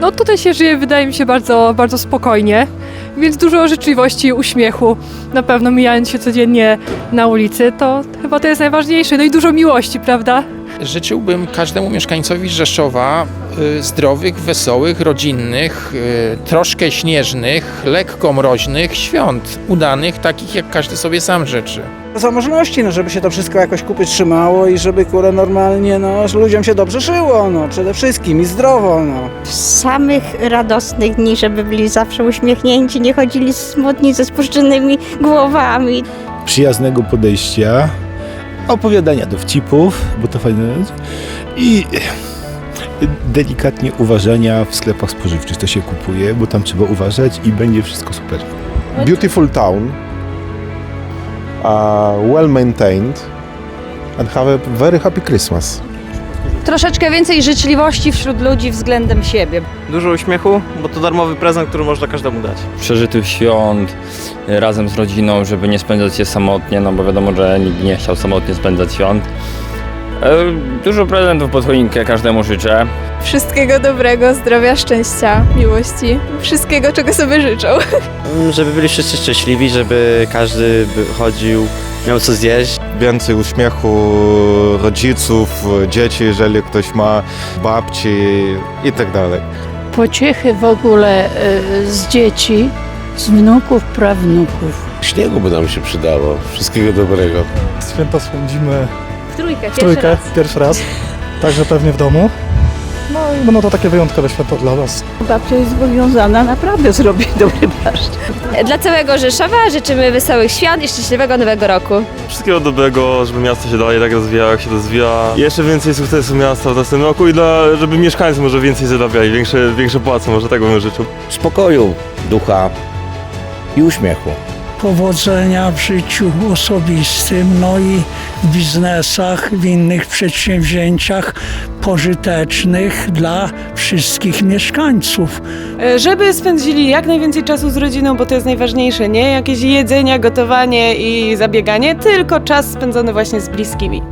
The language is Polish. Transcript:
No tutaj się żyje, wydaje mi się, bardzo, bardzo spokojnie, więc dużo życzliwości, uśmiechu. Na pewno mijając się codziennie na ulicy, to chyba to jest najważniejsze. No i dużo miłości, prawda? Życzyłbym każdemu mieszkańcowi Rzeszowa y, zdrowych, wesołych, rodzinnych, y, troszkę śnieżnych, lekko mroźnych świąt, udanych, takich jak każdy sobie sam życzy. zamożności, no, żeby się to wszystko jakoś kupy trzymało i żeby kurę normalnie, no, ludziom się dobrze żyło, no, przede wszystkim i zdrowo, no. samych radosnych dni, żeby byli zawsze uśmiechnięci, nie chodzili smutni ze spuszczonymi głowami. przyjaznego podejścia, opowiadania dowcipów, bo to fajne i delikatnie uważania w sklepach spożywczych. To się kupuje, bo tam trzeba uważać i będzie wszystko super. beautiful town, uh, well maintained, and have a very happy Christmas. Troszeczkę więcej życzliwości wśród ludzi względem siebie. Dużo uśmiechu, bo to darmowy prezent, który można każdemu dać. przeżytych świąt y, razem z rodziną, żeby nie spędzać się samotnie, no bo wiadomo, że nikt nie chciał samotnie spędzać świąt. E, Dużo prezentów pod choinkę każdemu życzę. Wszystkiego dobrego, zdrowia, szczęścia, miłości, wszystkiego, czego sobie życzą. Mm, Żeby byli wszyscy szczęśliwi, żeby każdy by chodził, miał co zjeść. Więcej uśmiechu rodziców, dzieci, jeżeli ktoś ma, babci i tak dalej. pociechy w ogóle y, z dzieci, z wnuków, prawnuków. Śniegu by nam się przydało. Wszystkiego dobrego. Święta spędzimy W trójkę, w trójkę, pierwszy raz, także pewnie w domu. No i będą to takie wyjątkowe święta dla nas. Babcia jest zobowiązana naprawdę zrobić dobry barszcz. Dla całego Rzeszowa życzymy wesołych świąt i szczęśliwego nowego roku. Wszystkiego dobrego, żeby miasto się dalej tak rozwijało, jak się rozwija. Jeszcze więcej sukcesu miasta w następnym roku i dla, żeby mieszkańcy może więcej zarabiali, większe, większe płace, może tego bym życzył. Spokoju, ducha i uśmiechu. Powodzenia w życiu osobistym, no i biznesach, w innych przedsięwzięciach pożytecznych dla wszystkich mieszkańców. E, Żeby spędzili jak najwięcej czasu z rodziną, bo to jest najważniejsze, nie jakieś jedzenie, gotowanie i zabieganie, tylko czas spędzony właśnie z bliskimi.